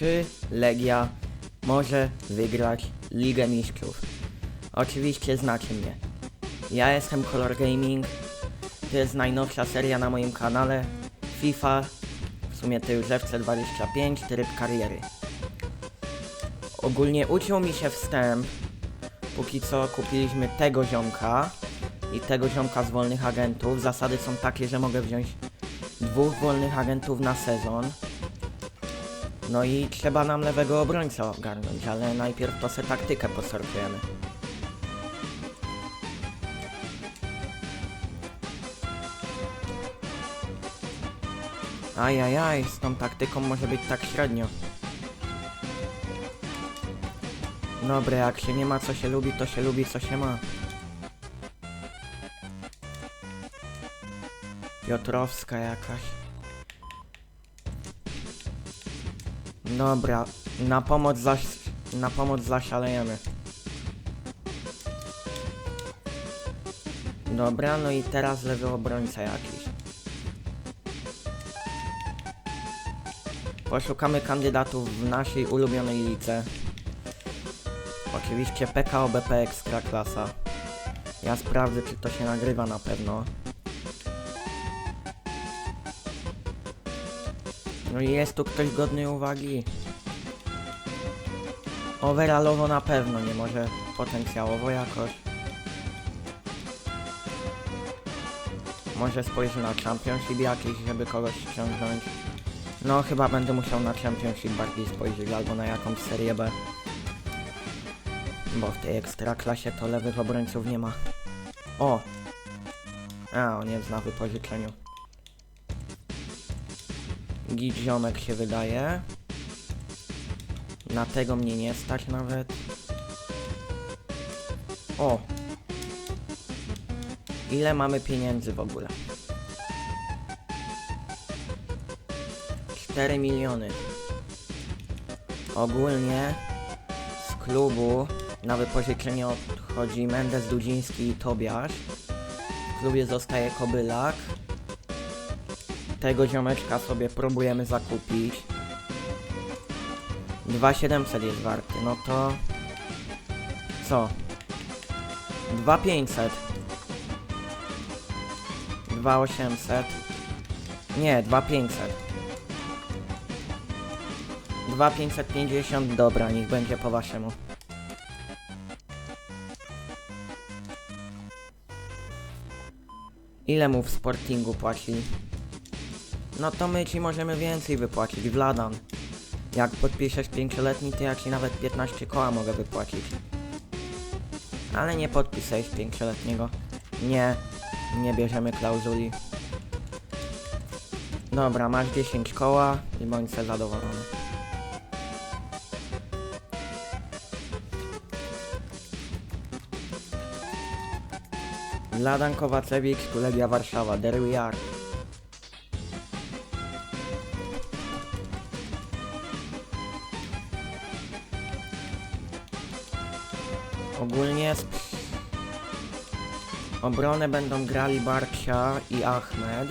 czy Legia może wygrać Ligę Mistrzów. Oczywiście znacie mnie. Ja jestem Color Gaming. To jest najnowsza seria na moim kanale FIFA. W sumie to już FC25, tryb kariery. Ogólnie uciął mi się wstęp. Póki co kupiliśmy tego ziomka i tego ziomka z wolnych agentów. Zasady są takie, że mogę wziąć dwóch wolnych agentów na sezon. No i trzeba nam lewego obrońcę ogarnąć, ale najpierw to se taktykę posortujemy. Ajajaj, z tą taktyką może być tak średnio. Dobre, jak się nie ma co się lubi, to się lubi co się ma. Piotrowska jakaś. Dobra, na pomoc zaś, na pomoc zaszalejemy. Dobra, no i teraz lewy obrońca jakiś. Poszukamy kandydatów w naszej ulubionej lidze. Oczywiście PKO BP Ekstraklasa. Ja sprawdzę, czy to się nagrywa na pewno. No jest tu ktoś godny uwagi. Overallowo na pewno, nie może potencjałowo jakoś. Może spojrzę na Championship jakiś, żeby kogoś ściągnąć. No chyba będę musiał na Championship bardziej spojrzeć, albo na jakąś serię B. Bo w tej ekstraklasie to lewych obrońców nie ma. O! A, on jest na wypożyczeniu. Git ziomek się wydaje. Na tego mnie nie stać nawet. O! Ile mamy pieniędzy w ogóle? 4 miliony. Ogólnie z klubu na wypożyczenie odchodzi Mendes, Dudziński i Tobiasz. W klubie zostaje Kobylak. Tego ziomeczka sobie próbujemy zakupić. 2700 jest warty, no to... Co? 2500. 2800. Nie, 2500. 2550, dobra, niech będzie po waszemu. Ile mu w Sportingu płacili? No to my ci możemy więcej wypłacić, Vladan. Jak podpiszesz 5-letni, to ja ci nawet 15 koła mogę wypłacić. Ale nie podpisałeś 5-letniego. Nie, nie bierzemy klauzuli. Dobra, masz 10 koła i bądź se zadowolony. Ladan Kowacewicz, Legia Warszawa, there we are. Ogólnie obronę będą grali Barcia i Ahmed.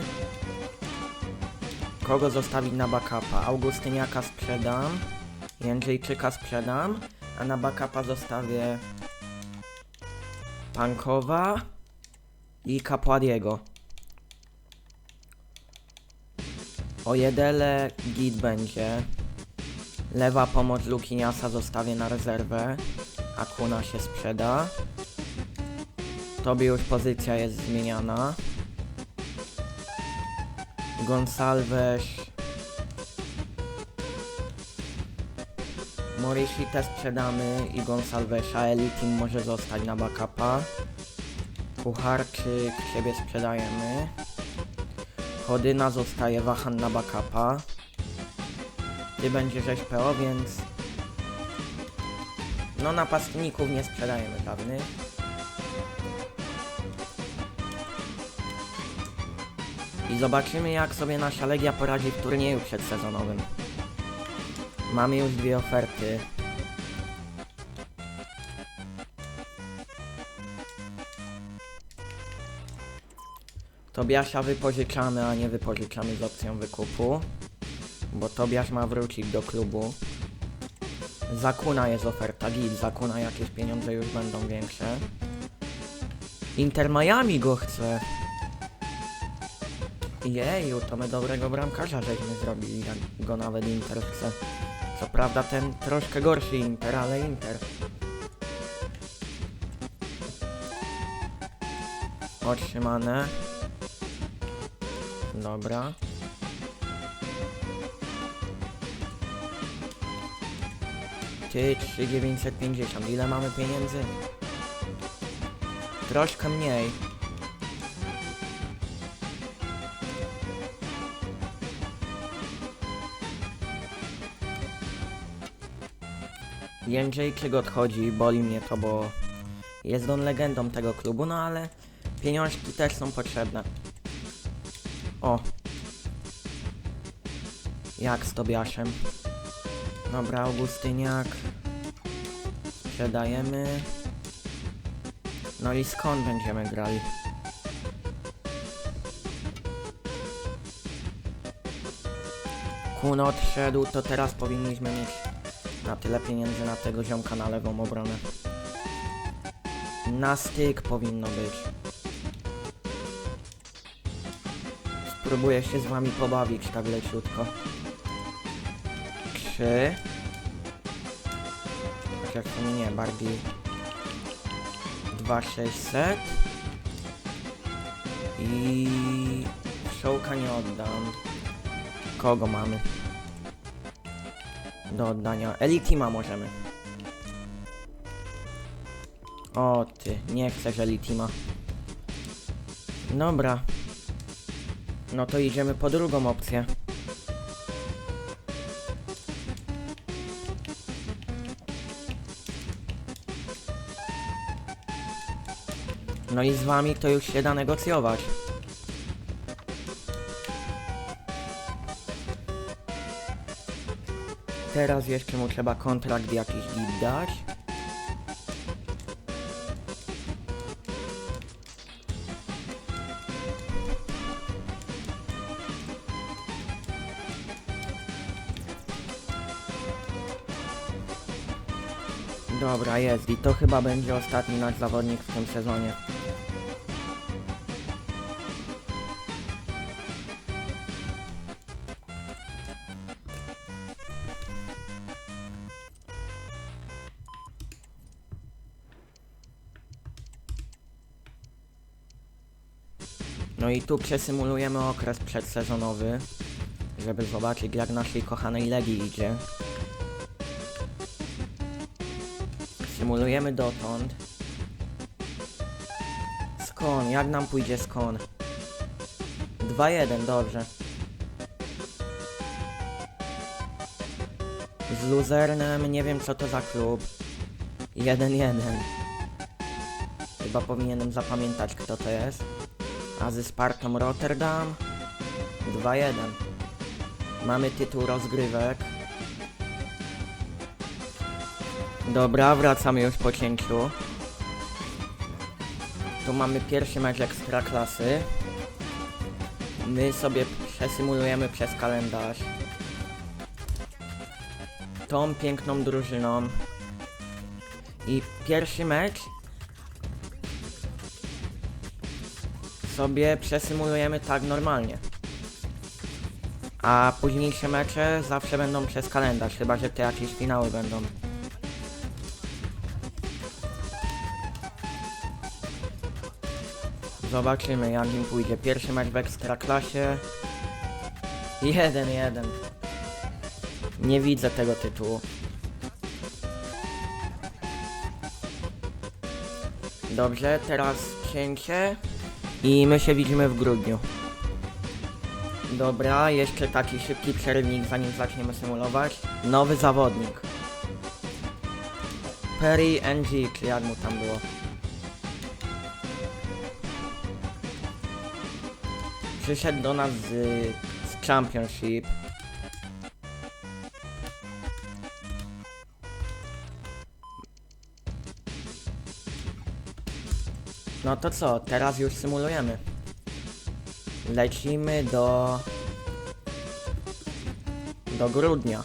Kogo zostawić na backupa? Augustyniaka sprzedam, Jędrzejczyka sprzedam, a na backupa zostawię Pankowa i Kapładiego. O jedele git będzie. Lewa pomoc Lukiniasa zostawię na rezerwę. Akuna się sprzeda. Tobie już pozycja jest zmieniana. Gonsalves. Morishite sprzedamy i Gonsalvesa. Elitim może zostać na backupa. Kucharczyk siebie sprzedajemy. Chodyna zostaje Wahan na backupa. Ty będziesz PO, więc... No napastników nie sprzedajemy żadnych. I zobaczymy jak sobie nasza Legia poradzi w turnieju przedsezonowym. Mamy już dwie oferty. Tobiasza wypożyczamy, a nie wypożyczamy z opcją wykupu. Bo Tobiasz ma wrócić do klubu. Zakuna jest oferta, git, Zakuna jakieś pieniądze już będą większe. Inter Miami go chce. Jeju, to my dobrego bramkarza żeśmy zrobili, jak go nawet Inter chce. Co prawda ten troszkę gorszy Inter, ale Inter. Otrzymane. Dobra. Ty, 3950. Ile mamy pieniędzy? Troszkę mniej. Jędrzejczyk odchodzi, boli mnie to, bo jest on legendą tego klubu, no ale pieniążki też są potrzebne. O. Jak z Tobiaszem. Dobra, Augustyniak. Sprzedajemy. No i skąd będziemy grali? Kun odszedł, to teraz powinniśmy mieć na tyle pieniędzy na tego ziomka na lewą obronę. Na styk powinno być. Spróbuję się z wami pobawić tak leciutko. Trzy. Chociaż w sumie nie, bardziej. Dwa sześćset. I... Szołka nie oddam. Kogo mamy? Do oddania. Elitima możemy. O ty, nie chcesz Elitima. Dobra. No to idziemy po drugą opcję. No i z wami to już się da negocjować. Teraz jeszcze mu trzeba kontrakt jakiś dać. Dobra, jest i to chyba będzie ostatni nasz zawodnik w tym sezonie. No i tu przesymulujemy okres przedsezonowy, żeby zobaczyć jak naszej kochanej Legii idzie. Symulujemy dotąd. Skon, jak nam pójdzie skon? 2-1, dobrze. Z Luzernem, nie wiem co to za klub. 1-1. Chyba powinienem zapamiętać kto to jest. A ze Spartą Rotterdam 2-1. Mamy tytuł rozgrywek. Dobra, wracamy już po cięciu. Tu mamy pierwszy mecz ekstraklasy. My sobie przesymulujemy przez kalendarz. Tą piękną drużyną. I pierwszy mecz sobie przesymulujemy tak normalnie. A późniejsze mecze zawsze będą przez kalendarz, chyba że te jakieś finały będą. Zobaczymy jak im pójdzie. Pierwszy mecz w Ekstraklasie. 1-1. Nie widzę tego tytułu. Dobrze, teraz cięcie. I my się widzimy w grudniu. Dobra, jeszcze taki szybki przerywnik zanim zaczniemy symulować. Nowy zawodnik. Perry NG, czy jak mu tam było. Przyszedł do nas z, z Championship. No to co, teraz już symulujemy. Lecimy do Do grudnia.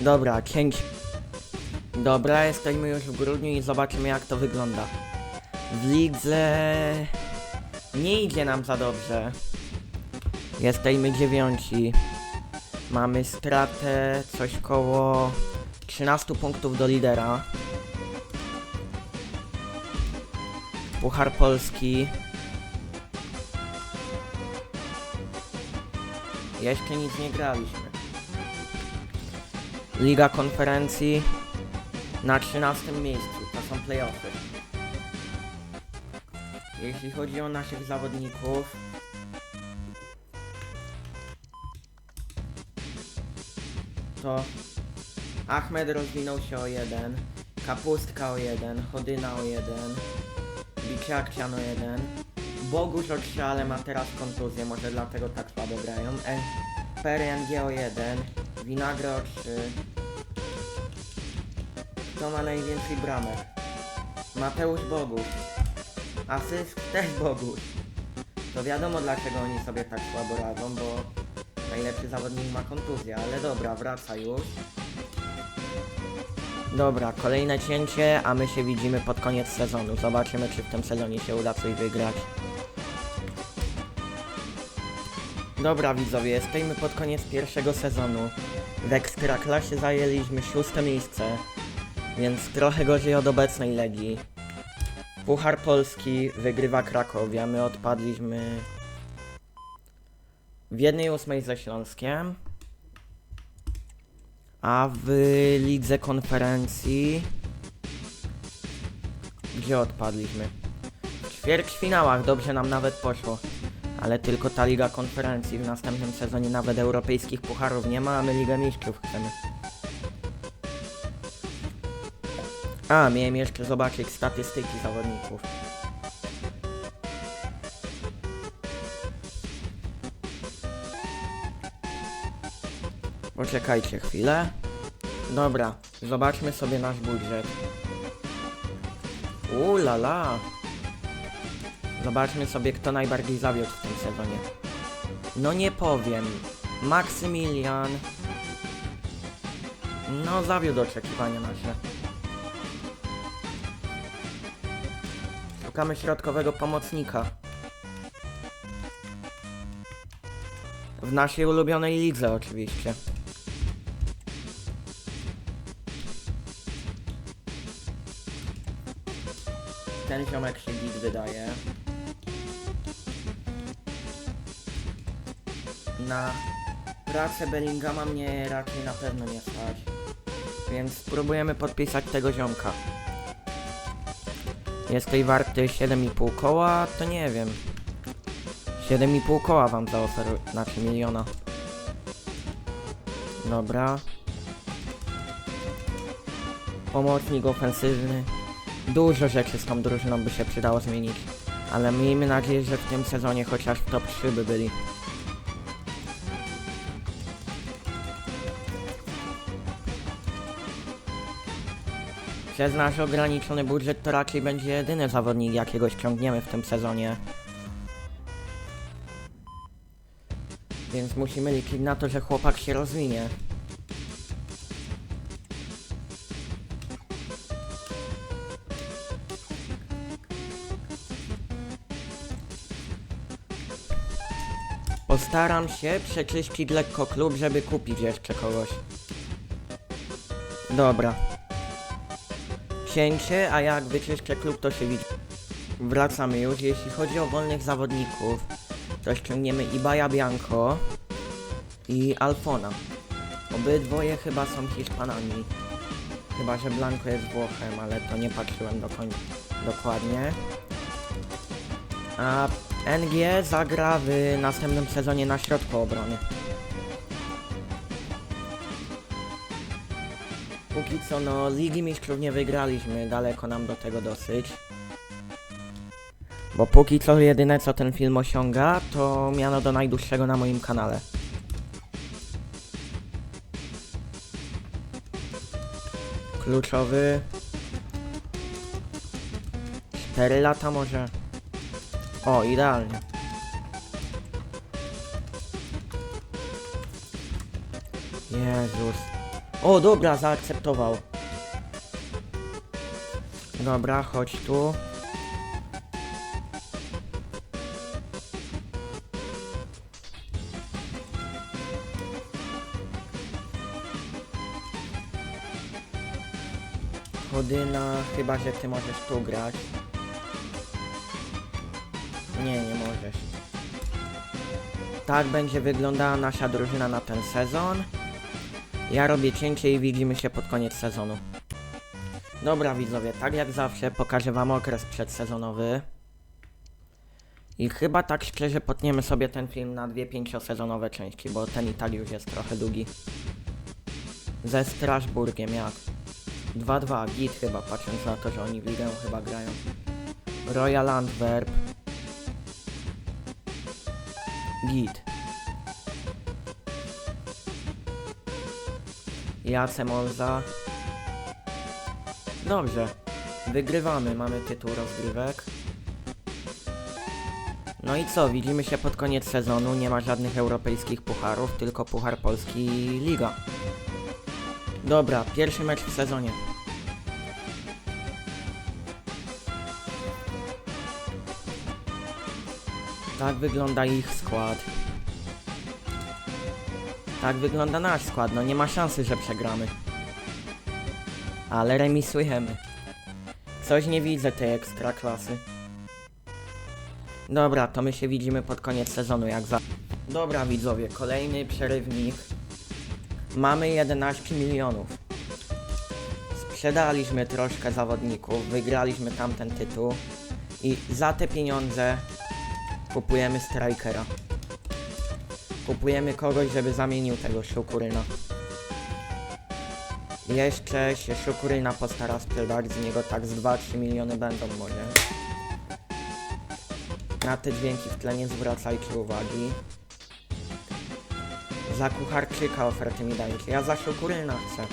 Dobra, cięć. Dobra, jesteśmy już w grudniu i zobaczymy jak to wygląda. W lidze nie idzie nam za dobrze. Jesteśmy dziewiąci. Mamy stratę coś koło 13 punktów do lidera. Puchar Polski. Jeszcze nic nie graliśmy. Liga Konferencji na 13 miejscu. To są playoffy. Jeśli chodzi o naszych zawodników, to Ahmed rozwinął się o jeden, Kapustka o jeden, Chodyna o jeden, Biciarcian o jeden, Bogusz o trzy, ale ma teraz kontuzję, może dlatego tak słabo grają, e PRNG o jeden, Vinagro o trzy. Kto ma najwięcej bramek? Mateusz Bogusz. Asyst też Bogusz. To wiadomo dlaczego oni sobie tak słabo radzą, bo najlepszy zawodnik ma kontuzję, ale dobra, wraca już. Dobra, kolejne cięcie, a my się widzimy pod koniec sezonu. Zobaczymy, czy w tym sezonie się uda coś wygrać. Dobra widzowie, jesteśmy pod koniec pierwszego sezonu. W Ekstraklasie zajęliśmy szóste miejsce, więc trochę gorzej od obecnej Legii. Puchar Polski wygrywa Krakowia, my odpadliśmy w jednej ósmej ze Śląskiem, a w lidze konferencji gdzie odpadliśmy? W ćwierćfinałach dobrze nam nawet poszło, ale tylko ta liga konferencji w następnym sezonie nawet europejskich pucharów nie ma, a my Ligę Mistrzów chcemy. A, miałem jeszcze zobaczyć statystyki zawodników. Poczekajcie chwilę. Dobra, zobaczmy sobie nasz budżet. Uuu la la. Zobaczmy sobie, kto najbardziej zawiódł w tym sezonie. No nie powiem. Maksymilian. No, zawiódł oczekiwania nasze. Szukamy środkowego pomocnika. W naszej ulubionej lidze oczywiście. Ten ziomek się git wydaje. Na pracę Bellingama mnie raczej na pewno nie stać. Więc spróbujemy podpisać tego ziomka. Jest tej warty 7,5 koła, to nie wiem. 7,5 koła wam zaoferuję, znaczy miliona. Dobra. Pomocnik ofensywny. Dużo rzeczy z tą drużyną by się przydało zmienić. Ale miejmy nadzieję, że w tym sezonie chociaż top 3 by byli. Przez nasz ograniczony budżet to raczej będzie jedyny zawodnik jakiego ściągniemy w tym sezonie. Więc musimy liczyć na to, że chłopak się rozwinie. Postaram się przeczyścić lekko klub, żeby kupić jeszcze kogoś. Dobra. Cięcie, a jak wyczyszczę klub, to się widzi. Wracamy już. Jeśli chodzi o wolnych zawodników, to ściągniemy Ibaja Bianco i Alfona. Obydwoje chyba są Hiszpanami. Chyba, że Blanco jest Włochem, ale to nie patrzyłem do końca dokładnie. A NG zagra w następnym sezonie na środku obrony. Póki co, no, Ligi Mistrzów nie wygraliśmy, daleko nam do tego dosyć. Bo póki co jedyne co ten film osiąga, to miano do najdłuższego na moim kanale. Kluczowy. 4 lata może. O, idealnie. Jezus. O, dobra, zaakceptował. Dobra, chodź tu. Chodyna, chyba że ty możesz tu grać. Nie, nie możesz. Tak będzie wyglądała nasza drużyna na ten sezon. Ja robię cięcie i widzimy się pod koniec sezonu. Dobra widzowie, tak jak zawsze pokażę wam okres przedsezonowy. I chyba tak szczerze potniemy sobie ten film na dwie pięciosezonowe części, bo ten i tak już jest trochę długi. Ze Strasburgiem jak? 2-2, git chyba, patrząc na to, że oni w ligę chyba grają. Royal Antwerp. Git. Jace Molza. Dobrze. Wygrywamy, mamy tytuł rozgrywek. No i co, widzimy się pod koniec sezonu, nie ma żadnych europejskich pucharów, tylko Puchar Polski Liga. Dobra, pierwszy mecz w sezonie. Tak wygląda ich skład. Tak wygląda nasz skład, no nie ma szansy, że przegramy. Ale remisujemy. Coś nie widzę tej ekstra klasy. Dobra, to my się widzimy pod koniec sezonu, jak za... Dobra widzowie, kolejny przerywnik. Mamy 11 milionów. Sprzedaliśmy troszkę zawodników, wygraliśmy tamten tytuł. I za te pieniądze kupujemy strikera. Kupujemy kogoś, żeby zamienił tego Szukuryna. Jeszcze się Szukuryna postara sprzedać, z niego tak z 2-3 miliony będą może. Na te dźwięki w tle nie zwracajcie uwagi. Za Kucharczyka oferty mi dajcie, ja za Szukuryna chcę.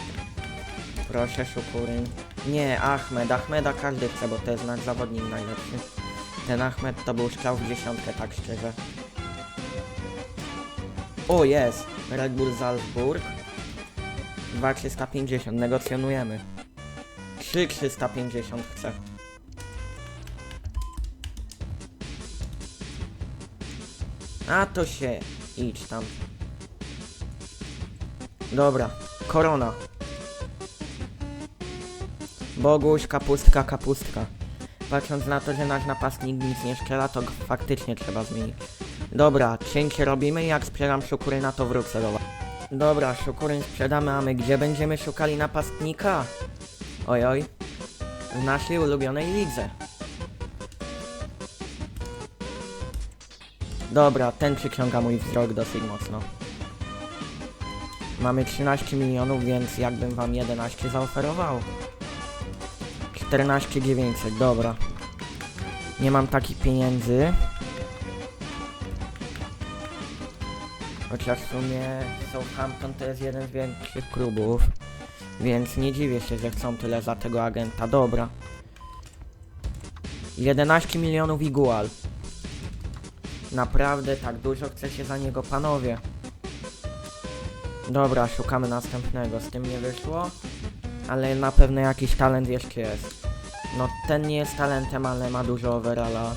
Proszę Szukuryn. Nie, Ahmed, Ahmeda każdy chce, bo to jest nasz zawodnik najlepszy. Ten Ahmed to był strzał w dziesiątkę, tak szczerze. O, jest! Red Bull Salzburg. 2350, negocjonujemy. 3350 chcę. A to się... idź tam. Dobra, korona. Boguś, kapustka, kapustka. Patrząc na to, że nasz napastnik nic nie strzela, to faktycznie trzeba zmienić. Dobra, cięcie robimy jak sprzedam szukuryna, to wrócę do was. Dobra, szukuryn sprzedamy, a my gdzie będziemy szukali napastnika? Oj, oj. W naszej ulubionej lidze. Dobra, ten przyciąga mój wzrok dosyć mocno. Mamy 13 milionów, więc jakbym wam 11 zaoferował. 14 900, dobra. Nie mam takich pieniędzy. Chociaż w sumie Southampton to jest jeden z większych klubów. Więc nie dziwię się, że chcą tyle za tego agenta. Dobra. 11 milionów igual. Naprawdę tak dużo chcecie za niego panowie. Dobra, szukamy następnego. Z tym nie wyszło. Ale na pewno jakiś talent jeszcze jest. No ten nie jest talentem, ale ma dużo overalla.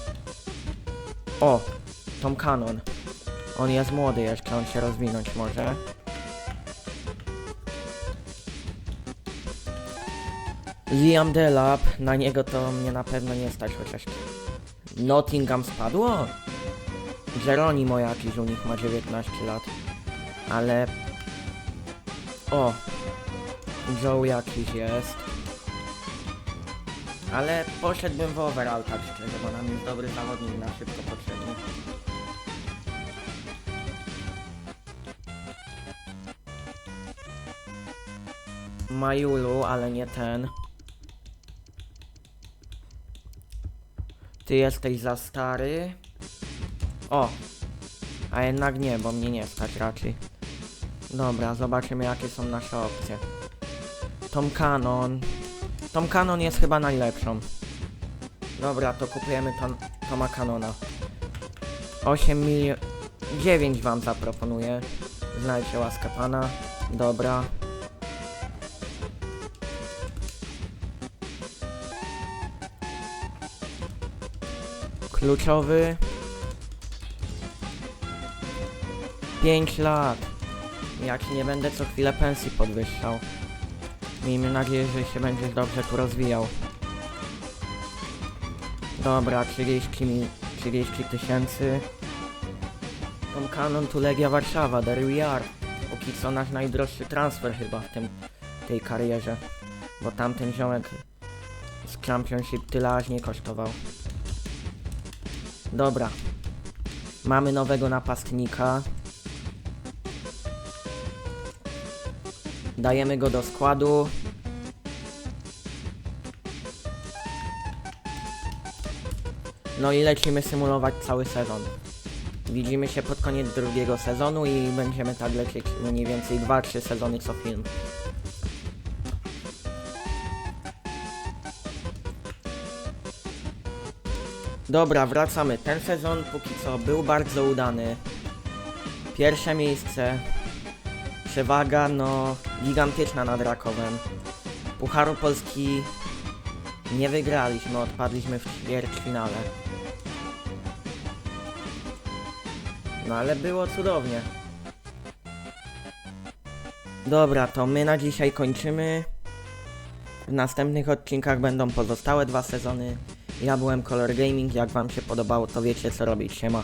O! Tom Cannon. On jest młody jeszcze, on się rozwinąć może. Liam Delap, na niego to mnie na pewno nie stać, chociaż Nottingham spadło? Geronimo jakiś u nich ma 19 lat. Ale... O! Joe jakiś jest. Ale poszedłbym w overall tak szczerze, bo nam jest dobry zawodnik na szybko potrzebny. Majulu, ale nie ten. Ty jesteś za stary. O! A jednak nie, bo mnie nie stać raczej. Dobra, zobaczymy jakie są nasze opcje. Tom Cannon. Tom Cannon jest chyba najlepszą. Dobra, to kupujemy Tom, Toma Canona. 8 milionów... 9 wam zaproponuję. Znajdźcie łaskę pana. Dobra. Kluczowy. 5 lat. Jak nie będę co chwilę pensji podwyższał. Miejmy nadzieję, że się będziesz dobrze tu rozwijał. Dobra, 30 mi... 30 tysięcy. Tom Canon tu Legia Warszawa, there we are. Póki co nasz najdroższy transfer chyba w tym, tej karierze. Bo tamten ziomek z Championship tyle aż nie kosztował. Dobra. Mamy nowego napastnika. Dajemy go do składu. No i lecimy symulować cały sezon. Widzimy się pod koniec drugiego sezonu i będziemy tak lecieć mniej więcej 2-3 sezony co film. Dobra, wracamy. Ten sezon póki co był bardzo udany. Pierwsze miejsce. Przewaga, no, gigantyczna nad Rakowem. Pucharu Polski nie wygraliśmy, odpadliśmy w ćwierćfinale. No ale było cudownie. Dobra, to my na dzisiaj kończymy. W następnych odcinkach będą pozostałe dwa sezony. Ja byłem Color Gaming, jak wam się podobało to wiecie co robić, siema.